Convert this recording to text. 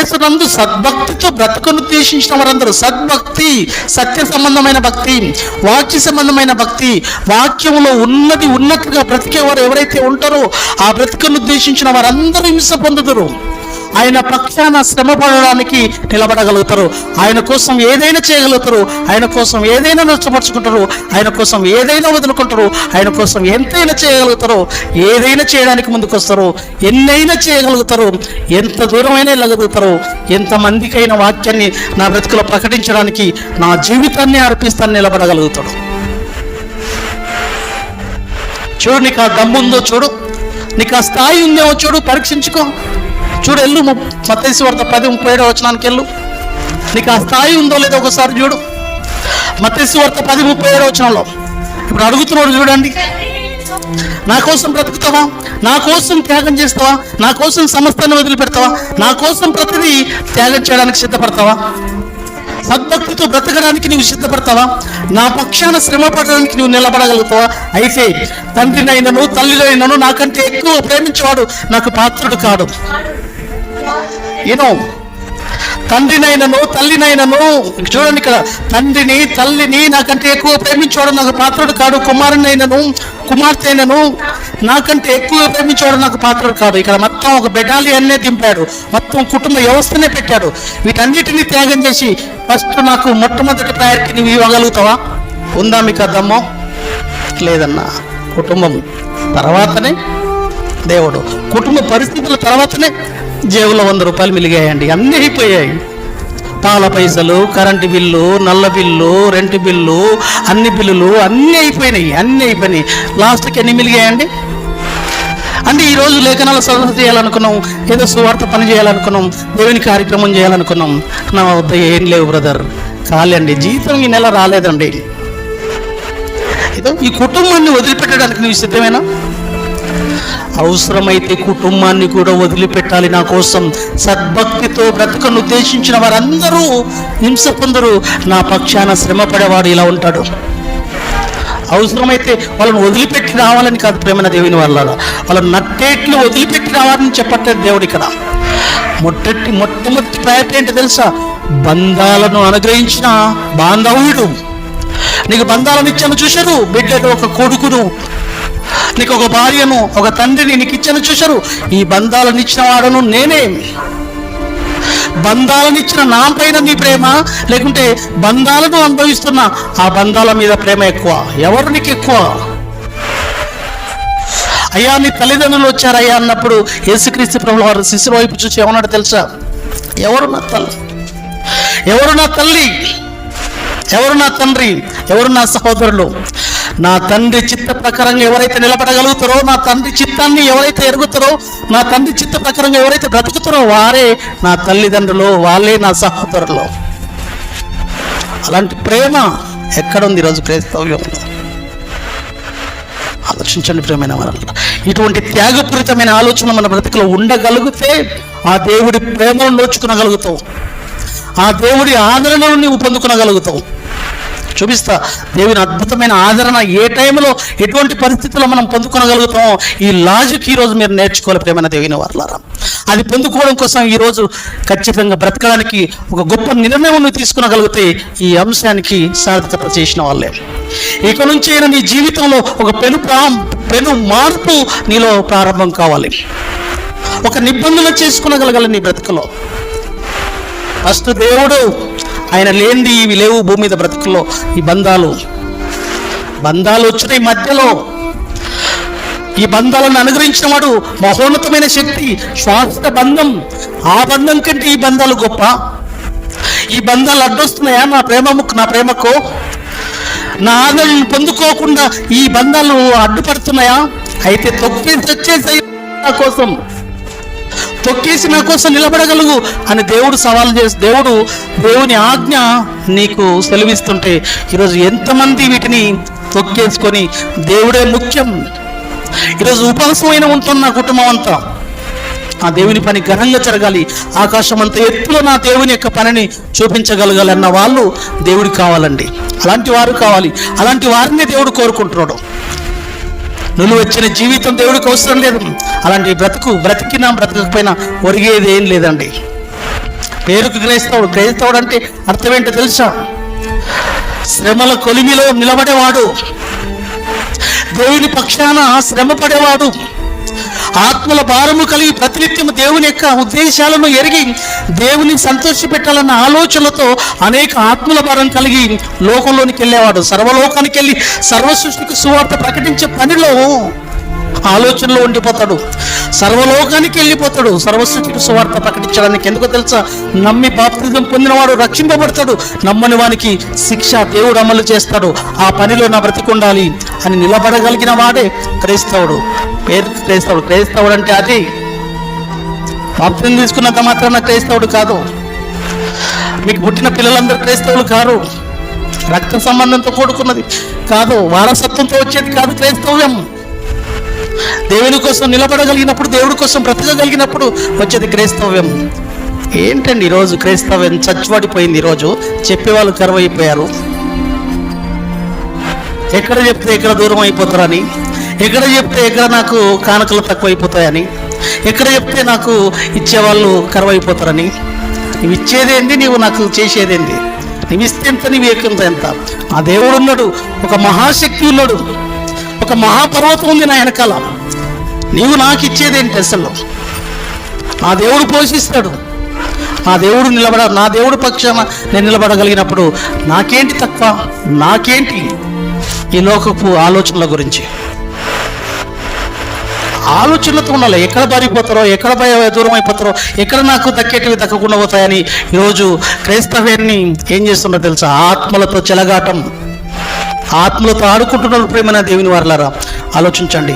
యేసునందు సద్భక్తితో బ్రతుకును ఉద్దేశించిన వారందరూ. సద్భక్తి సత్య సంబంధమైన భక్తి వాక్య సంబంధమైన భక్తి వాక్యంలో ఉన్నది ఉన్నట్టుగా బ్రతికేవారు ఎవరైతే ఉంటారో ఆ బ్రతుకును ఉద్దేశించిన వారందరూ హింస పొందుదురు. ఆయన పక్షాన శ్రమ పడడానికి నిలబడగలుగుతారు. ఆయన కోసం ఏదైనా చేయగలుగుతారు. ఆయన కోసం ఏదైనా నష్టపరుచుకుంటారు. ఆయన కోసం ఏదైనా వదులుకుంటారు. ఆయన కోసం ఎంతైనా చేయగలుగుతారు. ఏదైనా చేయడానికి ముందుకొస్తారు. ఎన్నైనా చేయగలుగుతారు. ఎంత దూరమైనా వెళ్ళగలుగుతారు. ఎంతమందికైనా వాక్యాన్ని నా బ్రతుకులో ప్రకటించడానికి నా జీవితాన్ని అర్పిస్తాను నిలబడగలుగుతాడు. చూడు నీకు ఆ దమ్ముందో చూడు. నీకు ఆ స్థాయి ఉందేమో చూడు. పరీక్షించుకో. చూడు ఎల్లు మతేసి వార్త పది ముప్పై ఏడో వచనానికి వెళ్ళు. నీకు ఆ స్థాయి ఉందో లేదో ఒకసారి చూడు. మతేసి వార్త పది ముప్పై ఏడో వచనంలో. ఇప్పుడు అడుగుతున్నాడు చూడండి. నా కోసం బ్రతుకుతావా? నా కోసం త్యాగం చేస్తావా? నా కోసం సమస్తాన్ని వదిలిపెడతావా? నా కోసం ప్రతిదీ త్యాగం చేయడానికి సిద్ధపడతావా? సద్భక్తితో బ్రతకడానికి నీవు సిద్ధపడతావా? నా పక్షాన శ్రమ పడడానికి నువ్వు నిలబడగలుగుతావా? అయితే తండ్రినైనను తల్లినైనను నాకంటే ఎక్కువ ప్రేమించేవాడు నాకు పాత్రుడు కాడు. యూనో తండ్రినైనను తల్లినైనను. చూడండి ఇక్కడ తండ్రిని తల్లిని నాకంటే ఎక్కువ ప్రేమించేవాడు నాకు పాత్రుడు కాడు కుమారునైనను కుమార్తెనను నాకంటే ఎక్కువ ప్రేమించేవాడు నాకు పాత్రుడు కాదు ఇక్కడ మొత్తం ఒక బెటాలియన్నే దింపాడు. మొత్తం కుటుంబ వ్యవస్థనే పెట్టాడు. వీటన్నిటిని త్యాగం చేసి ఫస్ట్ నాకు మొట్టమొదటి ప్రయారిటీ నువ్వు ఇవ్వగలుగుతావా? ఉందా మీకు అర్థమ్మో లేదన్నా. కుటుంబం తర్వాతనే దేవుడు. కుటుంబ పరిస్థితుల తర్వాతనే జేబులో వంద రూపాయలు మిలిగాయండి. అన్నీ అయిపోయాయి. పాల పైసలు కరెంటు బిల్లు నల్ల బిల్లు రెంట్ బిల్లు అన్ని బిల్లులు అన్నీ అయిపోయినాయి. అన్నీ అయిపోయినాయి. లాస్ట్కి ఎన్ని మిలిగాయండి? అంటే ఈరోజు లేఖనాల సదస్సు చేయాలనుకున్నాం ఏదో సువార్త పని చేయాలనుకున్నాం దేవుని కార్యక్రమం చేయాలనుకున్నాం. నా వద్ద ఏం లేవు బ్రదర్. కాలేండి జీతం ఈ నెల రాలేదండి. ఏదో ఈ కుటుంబాన్ని వదిలిపెట్టడానికి నువ్వు సిద్ధమేనా? అవసరమైతే కుటుంబాన్ని కూడా వదిలిపెట్టాలి నా కోసం. సద్భక్తితో బ్రతకను ఉద్దేశించిన వారందరూ హింస పొందరు. నా పక్షాన శ్రమ పడేవాడు ఇలా ఉంటాడు. అవసరమైతే వాళ్ళని వదిలిపెట్టి రావాలని కాదు ప్రేమన దేవుని వాళ్ళ వాళ్ళని నట్టేట్లు వదిలిపెట్టి రావాలని చెప్పట్లేదు దేవుడు ఇక్కడ. మొట్టటి మొట్టమొదటి ప్రయత్నం ఏంటో తెలుసా? బంధాలను అనుగ్రహించిన బాంధవుడు. నీకు బంధాలను ఇచ్చాను చూశారు? బిడ్డ ఒక కొడుకును. నీకు ఒక భార్యను ఒక తండ్రిని నీకు ఇచ్చాను చూశారు. ఈ బంధాలను ఇచ్చిన వాడను నేనే. బంధాలను ఇచ్చిన నా పైన నీ ప్రేమ లేకుంటే బంధాలను అనుభవిస్తున్న ఆ బంధాల మీద ప్రేమ ఎక్కువ ఎవరు నీకు ఎక్కువ అయ్యా నీ తల్లిదండ్రులు వచ్చారయ్యా అన్నప్పుడు యేసుక్రీస్తు ప్రభుల వారు శిశువు వైపు చూసి ఏమన్నాడు తెలుసా? ఎవరు నా తల్లి ఎవరు నా తల్లి? ఎవరు నా తండ్రి? ఎవరు నా సహోదరులు? నా తండ్రి చిత్త ప్రకారంగా ఎవరైతే నిలబడగలుగుతారో నా తండ్రి చిత్తాన్ని ఎవరైతే ఎరుగుతారో నా తండ్రి చిత్త ప్రకారంగా ఎవరైతే బ్రతుకుతారో వారే నా తల్లిదండ్రులు వాళ్ళే నా సహోదరులు. అలాంటి ప్రేమ ఎక్కడుంది ఈరోజు క్రైస్తవ్యంలో? ఆలోచించండి ప్రేమైన వారు ఇటువంటి త్యాగపూరితమైన ఆలోచన మన బ్రతుకులో ఉండగలిగితే ఆ దేవుడి ప్రేమను నోచుకునగలుగుతావు. ఆ దేవుడి ఆదరణను నీవు పొందుకునగలుగుతావు. చూపిస్తా. దేవుని అద్భుతమైన ఆదరణ ఏ టైంలో ఎటువంటి పరిస్థితుల్లో మనం పొందుకోగలుగుతామో ఈ లాజిక్ ఈరోజు మీరు నేర్చుకోవాలి ప్రేమైన దేవుని వర్లారా. అది పొందుకోవడం కోసం ఈరోజు ఖచ్చితంగా బ్రతకడానికి ఒక గొప్ప నిర్ణయం నువ్వు తీసుకునగలిగితే ఈ అంశానికి సార్థకత చేసిన వాళ్ళే. ఇక నుంచి అయినా నీ జీవితంలో ఒక పెను పెను మార్పు నీలో ప్రారంభం కావాలి. ఒక నిబంధన చేసుకునగలగాలి నీ బ్రతుకులో. ఫస్ట్ దేవుడు ఆయన లేనిది ఇవి లేవు. భూమి మీద బ్రతుకుల్లో ఈ బంధాలు. బంధాలు వచ్చినాయి మధ్యలో. ఈ బంధాలను అనుగ్రహించిన వాడు మహోన్నతమైన శక్తి శాశ్వత బంధం. ఆ బంధం కంటే ఈ బంధాలు గొప్ప. ఈ బంధాలు అడ్డొస్తున్నాయా? నా ప్రేమకు నా ప్రేమకు నా ఆదరణ పొందుకోకుండా ఈ బంధాలు అడ్డుపడుతున్నాయా? అయితే తొక్కి వచ్చేసి నా కోసం తొక్కేసి నా కోసం నిలబడగలుగు అని దేవుడు సవాల్ చేసి దేవుడు దేవుని ఆజ్ఞ నీకు సెలవిస్తుంటే ఈరోజు ఎంతమంది వీటిని తొక్కేసుకొని దేవుడే ముఖ్యం. ఈరోజు ఉపవాసమైన ఉంటున్న నా కుటుంబం అంతా ఆ దేవుని పని ఘనంగా జరగాలి. ఆకాశం అంత ఎత్తులో నా దేవుని యొక్క పనిని చూపించగలగాలన్న వాళ్ళు దేవుడికి కావాలండి. అలాంటి వారు కావాలి. అలాంటి వారిని దేవుడు కోరుకుంటున్నాడు. నువ్వు వచ్చిన జీవితం దేవుడికి అవసరం లేదు. అలాంటి బ్రతుకు బ్రతికినా బ్రతకకపోయినా ఒరిగేది ఏం లేదండి. పేరుకు క్రైస్తవుడు క్రైస్తవుడు అంటే అర్థం ఏంటో తెలుసా? శ్రమల కొలిమిలో నిలబడేవాడు. దేవుని పక్షాన శ్రమ పడేవాడు ఆత్మల భారము కలిగి ప్రతినిత్యం దేవుని యొక్క ఉద్దేశాలను ఎరిగి దేవుని సంతోషపెట్టాలన్న ఆలోచనలతో అనేక ఆత్మల భారం కలిగి లోకంలోనికి వెళ్ళేవాడు. సర్వలోకానికి వెళ్ళి సర్వ సృష్టికి సువార్త ప్రకటించే పనిలో ఆలోచనలో ఉండిపోతాడు. సర్వలోకానికి వెళ్ళిపోతాడు. సర్వసృష్టికి సువార్త ప్రకటించడానికి ఎందుకో తెలుసా? నమ్మి బాప్తిజం పొందినవాడు రక్షింపబడతాడు. నమ్మని వానికి శిక్ష దేవుడు అమలు చేస్తాడు. ఆ పనిలో నా బ్రతికుండాలి అని నిలబడగలిగిన వాడే క్రైస్తవుడు. పేరు క్రైస్తవుడు? క్రైస్తవుడు అంటే అది బాప్తిజం తీసుకున్నంత మాత్రాన క్రైస్తవుడు కాదు. మీకు పుట్టిన పిల్లలందరూ క్రైస్తవులు కారు. రక్త సంబంధంతో కూడుకున్నది కాదు. వారసత్వంతో వచ్చేది కాదు క్రైస్తవ్యం. దేవుని కోసం నిలబడగలిగినప్పుడు దేవుడి కోసం బ్రతకగలిగినప్పుడు వచ్చేది క్రైస్తవ్యం. ఏంటండి ఈరోజు క్రైస్తవ్యం? చచ్చిపడిపోయింది ఈరోజు చెప్పేవాళ్ళు కరువైపోయారు. ఎక్కడ చెప్తే ఎక్కడ దూరం అయిపోతారని? ఎక్కడ చెప్తే ఎక్కడ నాకు కానుకలు తక్కువైపోతాయని? ఎక్కడ చెప్తే నాకు ఇచ్చేవాళ్ళు కరువైపోతారని? నువ్వు ఇచ్చేదేంది నీవు నాకు చేసేదేంది నువ్వు ఇస్తే ఎంత నీవు ఎక్కుంత ఎంత? ఆ దేవుడు ఉన్నాడు ఒక మహాశక్తి ఉన్నాడు ఒక మహాపర్వతం ఉంది నా వెనకాల. నీవు నాకు ఇచ్చేదేంటి అసలు? ఆ దేవుడు పోషిస్తాడు. ఆ దేవుడు నిలబడ నా దేవుడు పక్షాన నేను నిలబడగలిగినప్పుడు నాకేంటి తక్కువ? నాకేంటి? ఈ లోకపు ఆలోచనల గురించి. ఆలోచనలతో ఉండాలి. ఎక్కడ పారిపోతారో ఎక్కడ భయ దూరం అయిపోతారో ఎక్కడ నాకు దక్కేటివి దక్కకుండా పోతాయని ఈరోజు క్రైస్తవ్యాన్ని ఏం చేస్తున్నారో తెలుసా? ఆత్మలతో చెలగాటం. ఆత్మలతో ఆడుకుంటున్నారు ప్రేమైన దేవుని వారలారా. ఆలోచించండి.